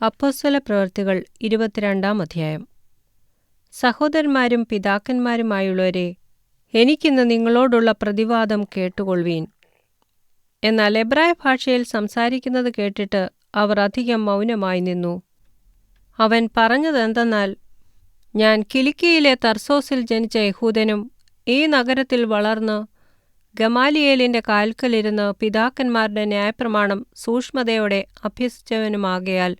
അപ്പോസ്തല പ്രവൃത്തികൾ ഇരുപത്തിരണ്ടാം അധ്യായം. സഹോദരന്മാരും പിതാക്കന്മാരുമായുള്ളവരെ എനിക്കിന്ന് നിങ്ങളോടുള്ള പ്രതിവാദം കേട്ടുകൊള്ളുവീൻ. എന്നാൽ എബ്രായ ഭാഷയിൽ സംസാരിക്കുന്നത് കേട്ടിട്ട് അവർ അധികം മൗനമായി നിന്നു. അവൻ പറഞ്ഞതെന്തെന്നാൽ ഞാൻ കിലിക്കിയിലെ തർസോസിൽ ജനിച്ച യഹൂദനും ഈ നഗരത്തിൽ വളർന്ന് ഗമാലിയേലിന്റെ കാൽക്കലിരുന്ന് പിതാക്കന്മാരുടെ ന്യായപ്രമാണം സൂക്ഷ്മതയോടെ അഭ്യസിച്ചവനുമാകയാൽ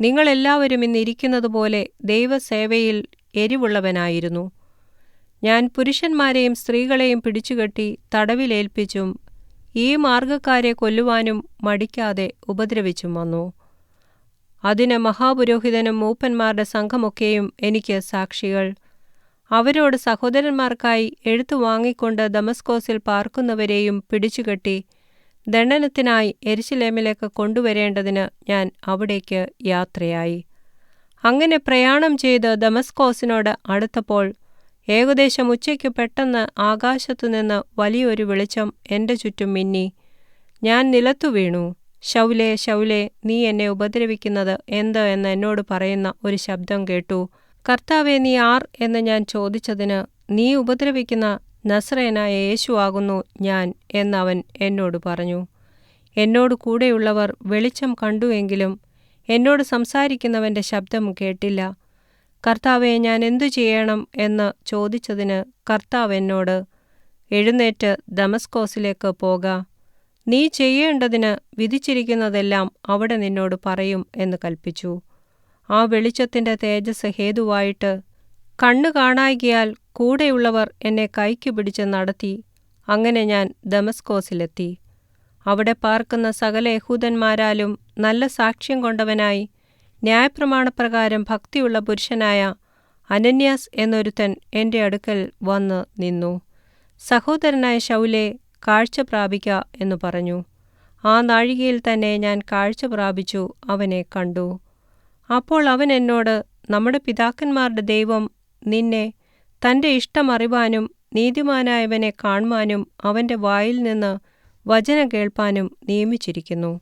നിങ്ങളെല്ലാവരും ഇന്നിരിക്കുന്നതുപോലെ ദൈവസേവയിൽ എരിവുള്ളവനായിരുന്നു. ഞാൻ പുരുഷന്മാരെയും സ്ത്രീകളെയും പിടിച്ചുകെട്ടി തടവിലേൽപ്പിച്ചും ഈ മാർഗക്കാരെ കൊല്ലുവാനും മടിക്കാതെ ഉപദ്രവിച്ചും വന്നു. അതിന് മഹാപുരോഹിതനും മൂപ്പന്മാരുടെ സംഘമൊക്കെയും എനിക്ക് സാക്ഷികൾ. അവരോട് സഹോദരന്മാർക്കായി എഴുത്തു വാങ്ങിക്കൊണ്ട് ദമസ്കോസിൽ പാർക്കുന്നവരെയും പിടിച്ചുകെട്ടി ദണ്ഡനത്തിനായി എരിശിലേമിലേക്ക് കൊണ്ടുവരേണ്ടതിന് ഞാൻ അവിടേക്ക് യാത്രയായി. അങ്ങനെ പ്രയാണം ചെയ്ത് ദമസ്കോസിനോട് അടുത്തപ്പോൾ ഏകദേശം ഉച്ചയ്ക്ക് പെട്ടെന്ന് ആകാശത്തുനിന്ന് വലിയൊരു വെളിച്ചം എന്റെ ചുറ്റും മിന്നി. ഞാൻ നിലത്തു വീണു. ശൗലെ ശൗലെ നീ എന്നെ ഉപദ്രവിക്കുന്നത് എന്ത്? എന്ന് എന്നോട് പറയുന്ന ഒരു ശബ്ദം കേട്ടു. കർത്താവെ നീ ആർ? എന്ന് ഞാൻ ചോദിച്ചതിന് നീ ഉപദ്രവിക്കുന്ന നസ്രയനായ യേശു ആകുന്നു ഞാൻ എന്നവൻ എന്നോട് പറഞ്ഞു. എന്നോട് കൂടെയുള്ളവർ വെളിച്ചം കണ്ടുവെങ്കിലും എന്നോട് സംസാരിക്കുന്നവന്റെ ശബ്ദം കേട്ടില്ല. കർത്താവെ ഞാൻ എന്തു ചെയ്യണം എന്ന് ചോദിച്ചതിന് കർത്താവ് എന്നോട് എഴുന്നേറ്റ് ദമസ്കോസിലേക്ക് പോക. നീ ചെയ്യേണ്ടതിന് വിധിച്ചിരിക്കുന്നതെല്ലാം അവിടെ നിന്നോട് പറയും എന്ന് കൽപ്പിച്ചു. ആ വെളിച്ചത്തിന്റെ തേജസ് ഹേതുവായിട്ട് കണ്ണു കാണായികയാൽ കൂടെയുള്ളവർ എന്നെ കൈക്കു പിടിച്ച് നടത്തി. അങ്ങനെ ഞാൻ ദമസ്കോസിലെത്തി. അവിടെ പാർക്കുന്ന സകല യഹൂദന്മാരാലും നല്ല സാക്ഷ്യം കൊണ്ടവനായി ന്യായപ്രമാണപ്രകാരം ഭക്തിയുള്ള പുരുഷനായ അനന്യാസ് എന്നൊരുത്തൻ എന്റെ അടുക്കൽ വന്ന് നിന്നു. സഹോദരനായ ശൗലെ കാഴ്ച പ്രാപിക്ക എന്നു പറഞ്ഞു. ആ നാഴികയിൽ തന്നെ ഞാൻ കാഴ്ച പ്രാപിച്ചു അവനെ കണ്ടു. അപ്പോൾ അവൻ എന്നോട് നമ്മുടെ പിതാക്കന്മാരുടെ ദൈവം നിന്നെ തന്റെ ഇഷ്ടമറിവാനും നീതിമാനായവനെ കാണുവാനും അവന്റെ വായിൽ നിന്ന് വചനം കേൾപ്പാനും നിയമിച്ചിരിക്കുന്നു.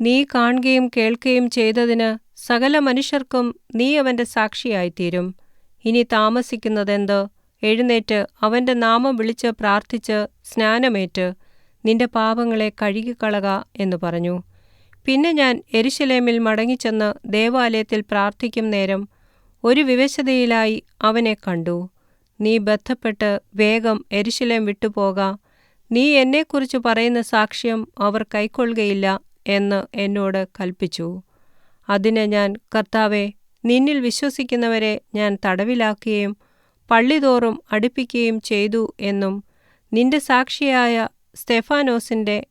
നീ കാണുകയും കേൾക്കുകയും ചെയ്തതിന് സകല മനുഷ്യർക്കും നീ അവന്റെ സാക്ഷിയായിത്തീരും. ഇനി താമസിക്കുന്നതെന്ത്? എഴുന്നേറ്റ് അവന്റെ നാമം വിളിച്ച് പ്രാർത്ഥിച്ച് സ്നാനമേറ്റ് നിന്റെ പാപങ്ങളെ കഴുകിക്കളക എന്ന് പറഞ്ഞു. പിന്നെ ഞാൻ എരിശിലേമിൽ മടങ്ങിച്ചെന്ന് ദേവാലയത്തിൽ പ്രാർത്ഥിക്കും നേരം ഒരു വിവശതയിലായി അവനെ കണ്ടു. നീ ബന്ധപ്പെട്ട് വേഗം എരിശലേം വിട്ടുപോക നീ എന്നെക്കുറിച്ച് പറയുന്ന സാക്ഷ്യം അവർ കൈക്കൊള്ളുകയില്ല എന്ന് എന്നോട് കൽപ്പിച്ചു. അതിന് ഞാൻ കർത്താവെ നിന്നിൽ വിശ്വസിക്കുന്നവരെ ഞാൻ തടവിലാക്കുകയും പള്ളിതോറും അടുപ്പിക്കുകയും ചെയ്തു എന്നും നിന്റെ സാക്ഷിയായ സ്റ്റെഫാനോസിന്റെ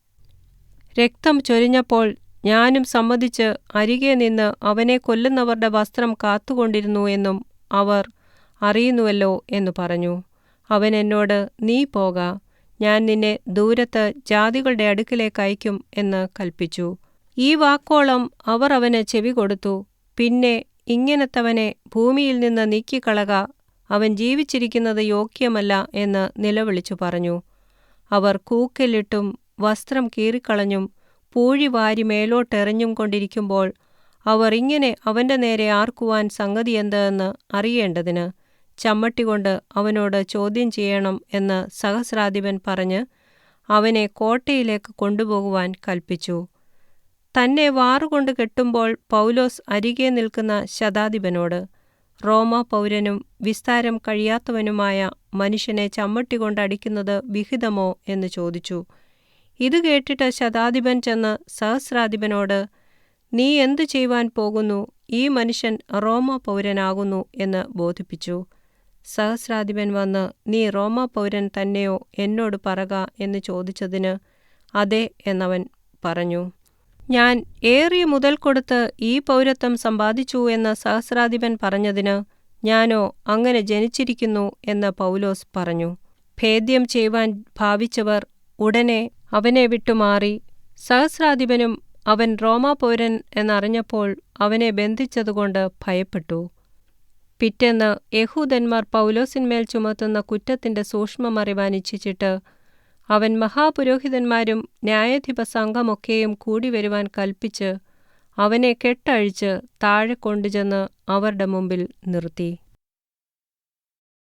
രക്തം ചൊരിഞ്ഞപ്പോൾ ഞാനും സമ്മതിച്ച് അരികെ നിന്ന് അവനെ കൊല്ലുന്നവരുടെ വസ്ത്രം കാത്തുകൊണ്ടിരുന്നു എന്നും അവർ അറിയുന്നുവല്ലോ എന്നു പറഞ്ഞു. അവൻ എന്നോട് നീ പോക ഞാൻ നിന്നെ ദൂരത്ത് ജാതികളുടെ അടുക്കിലേക്ക് അയക്കും എന്ന് കൽപ്പിച്ചു. ഈ വാക്കോളം അവർ അവന് ചെവി കൊടുത്തു. പിന്നെ ഇങ്ങനത്തവനെ ഭൂമിയിൽ നിന്ന് നീക്കിക്കളക അവൻ ജീവിച്ചിരിക്കുന്നത് യോഗ്യമല്ല എന്ന് നിലവിളിച്ചു പറഞ്ഞു. അവർ കൂക്കലിട്ടും വസ്ത്രം കീറിക്കളഞ്ഞും പൂഴി വാരി മേലോട്ടെറിഞ്ഞും കൊണ്ടിരിക്കുമ്പോൾ അവർ ഇങ്ങനെ അവന്റെ നേരെ ആർക്കുവാൻ സംഗതി എന്തെന്ന് അറിയേണ്ടതിന് ചമ്മട്ടി കൊണ്ട് അവനോട് ചോദ്യം ചെയ്യണം എന്ന് സഹസ്രാധിപൻ പറഞ്ഞ് അവനെ കോട്ടയിലേക്ക് കൊണ്ടുപോകുവാൻ കൽപ്പിച്ചു. തന്നെ വാറുകൊണ്ട് കെട്ടുമ്പോൾ പൗലോസ് അരികെ നിൽക്കുന്ന ശതാധിപനോട് റോമ പൗരനും വിസ്താരം കഴിയാത്തവനുമായ മനുഷ്യനെ ചമ്മട്ടി കൊണ്ടടിക്കുന്നത് വിഹിതമോ എന്ന് ചോദിച്ചു. ഇത് കേട്ടിട്ട് ശതാധിപൻ ചെന്ന് സഹസ്രാധിപനോട് നീ എന്തു ചെയ്യുവാൻ പോകുന്നു? ഈ മനുഷ്യൻ റോമ പൗരനാകുന്നു എന്ന് ബോധിപ്പിച്ചു. സഹസ്രാധിപൻ വന്ന് നീ റോമ പൗരൻ തന്നെയോ എന്നോട് പറക എന്ന് ചോദിച്ചതിന് അതെ എന്നവൻ പറഞ്ഞു. ഞാൻ ഏറിയ മുതൽ കൊടുത്ത് ഈ പൗരത്വം സമ്പാദിച്ചു എന്ന് സഹസ്രാധിപൻ പറഞ്ഞതിന് ഞാനോ അങ്ങനെ ജനിച്ചിരിക്കുന്നു എന്ന് പൗലോസ് പറഞ്ഞു. ഭേദ്യം ചെയ്യുവാൻ ഭാവിച്ചവർ ഉടനെ അവനെ വിട്ടുമാറി. സഹസ്രാധിപനും അവൻ റോമാപൗരൻ എന്നറിഞ്ഞപ്പോൾ അവനെ ബന്ധിച്ചതുകൊണ്ട് ഭയപ്പെട്ടു. പിറ്റേന്ന് യഹൂദന്മാർ പൗലോസിന്മേൽ ചുമത്തുന്ന കുറ്റത്തിന്റെ സൂക്ഷ്മമറിവാൻ ഇച്ഛിച്ചിട്ട് അവൻ മഹാപുരോഹിതന്മാരും ന്യായാധിപ സംഘമൊക്കെയും കൂടി വരുവാൻ കൽപ്പിച്ച് അവനെ കെട്ടഴിച്ച് താഴെ കൊണ്ടുചെന്ന് അവരുടെ മുമ്പിൽ നിർത്തി.